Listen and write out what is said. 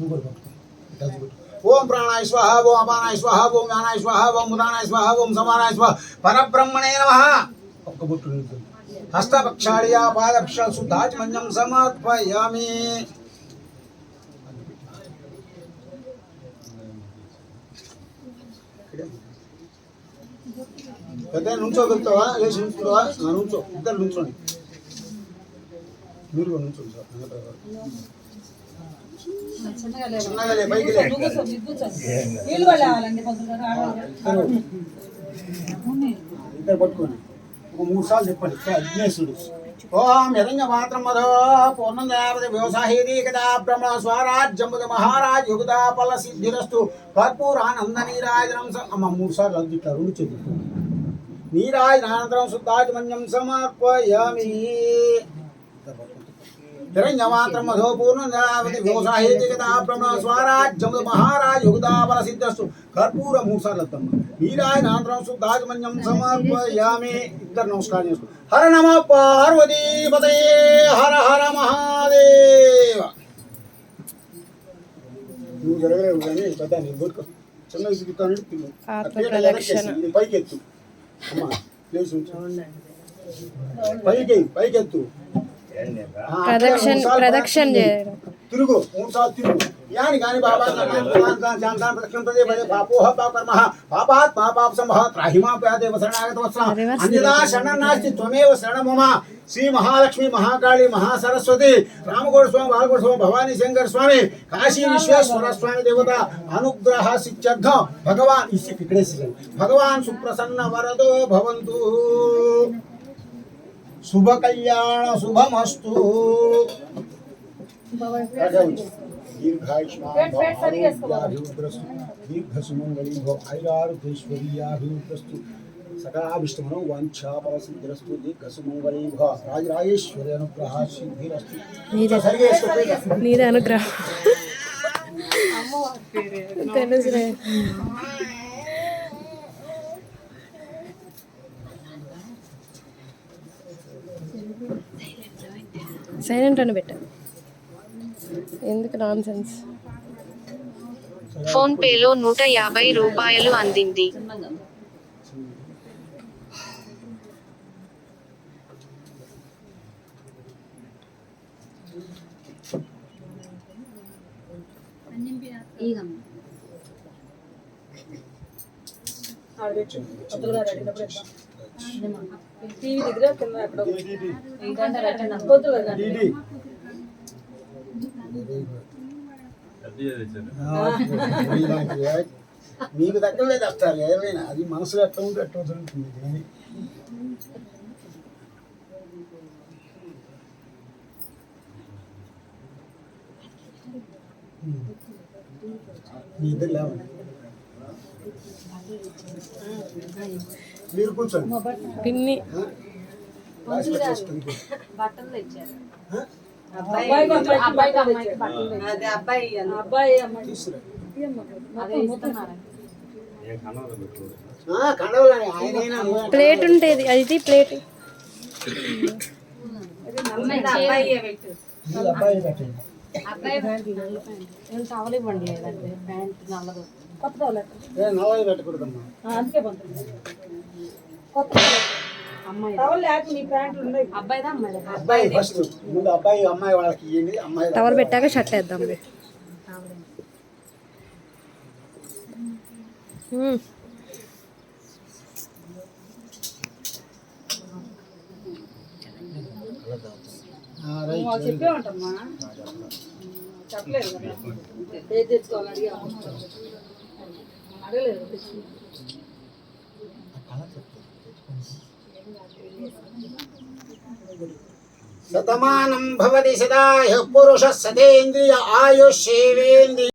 రసమతం బ్రహ్మ భూర్భవ స్వరూ ఓం ప్రాణాయ స్వాహ ఓం అపానాయ స్వాహ ఓం వ్యానాయ స్వాహ ఓం ఉదానాయ స్వాహ ఓం సమానాయ స్వాహ పరబ్రహ్మణే నమ ఒక్క బొట్టు నీళ్ళు. హస్తపక్షాళియా పాదపక్ష శుద్ధాచమన్యం సమర్పయామి పెద్ద నుంచోగలుగుతావా లేచి నుంచుతావా ఆ, నుంచో ఇద్దరు నుంచోండి మీరు కూడా నుంచోండి సార్ ఇద్దరు పట్టుకోండి ఒక మూడు సార్లు చెప్పండి. ఇట్లా విఘ్నేశుడు ఓం యరంగ మాత్రం మధో పూర్ణం దేవత వ్యవసాయేది కదా బ్రహ్మ స్వరాజ్యముద మహారాజ్ యుగదా ఫల సిద్ధిరస్తు కర్పూరానంద నీరాజనం అమ్మ మూడు సార్లు అది ఇట్లా రెండు చేతులు నీరాజనానంతరం శుద్ధాచమన్యం సమర్పయామి హిరణ్యమాత్రం మధోపూర్ణ జనావతి వ్యవసాయేతి కదా బ్రహ్మ స్వరాజ్యముద మహారాజ్ యుగదా ఫల సిద్ధిరస్తు కర్పూర మూడు సార్లు వద్దమ్మ నీరాజనానంతరం శుద్ధాచమన్యం సమర్పయామి ఇద్దరు నమస్కారం చేసుకో హర నమ పార్వతీపతే హర హర మహాదేవ నువ్వు జరగలేవు కానీ పెద్ద నేను దొరక చిన్న విసుగుతాను పైకి ఎత్తు అమ్మా. పైకి పైకి ఎత్తు ప్రదక్షిణ మూడు సార్లు ప్రదక్షిణ ప్రదక్షిణ చేయడం తిరుగు మూడు సార్లు తిరుగు యాని కాని బాబా ప్రదక్షిణ ప్రదే పదే పాపోహ పాపకర్మ పాపాత్ పాపాప సంభవ త్రాహిమా ప్యాదేవ శరణాగత వత్స Reverse అన్యదా శరణం నాస్తి త్వమేవ శరణం మమ శ్రీ మహాలక్ష్మి మహాకాళి మహాసరస్వతి రామగౌడ స్వామి బాలగౌడ స్వామి భవానీ శంకర్ స్వామి కాశీ విశ్వేశ్వర స్వామి దేవత అనుగ్రహ సిత్యర్థం భగవాన్ ఇసి ఇక్కడే సిద్ధం. భగవాన్ సుప్రసన్న వరదో భవంతు શુભ કલ્યાણ શુભમસ્તુ દીર્ઘસુમંગળી ભૈરાર્ધેશ્વરીયાભિવૃતસ્તુ सकाविष्णमनो वाञ्छापवसिद्धिरस्तु दीर्घसुमङ्गली भव राजराजेश्वरी अनुग्रह सिद्धिरस्तु नीर अनुग्रह। సైలెంట్ అని పెట్టా. ఎందుకు నాన్ సెన్స్ ఫోన్ పేలో నూట యాభై రూపాయలు అందింది. టీవీ దగ్గర కింద అక్కడ పొద్దున రండి. ఇది. మీకు దక్కలేదు అష్టాలు ఏమైనా? అది మనసులో ఎట్లా ఉంటే ఎట్లా జరుగుతుంది కానీ మీ ఇద్దరు లేవండి. మీరు కూర్చోండి. పిన్ని. బట్టలు. ప్లేట్ ఉంటుంది అది ప్లేట్. ఇది అబ్బాయి కట్టండి. కొత్త అందుకే పంపింది అబ్బాయి ఫస్ట్. ముందు అబ్బాయి అమ్మాయి వాళ్ళకి ఇవ్వండి అమ్మాయి టవర్ పెట్టాక షర్ట్ వేద్దాం. చెప్పే ఉంటామ్మా. చెప్పలేదు ఏది తెచ్చుకోవాలి అడగలేదు శతమానం భవతి సదా పురుష సతేంద్రియ ఆయుష్యేవేంద్రియ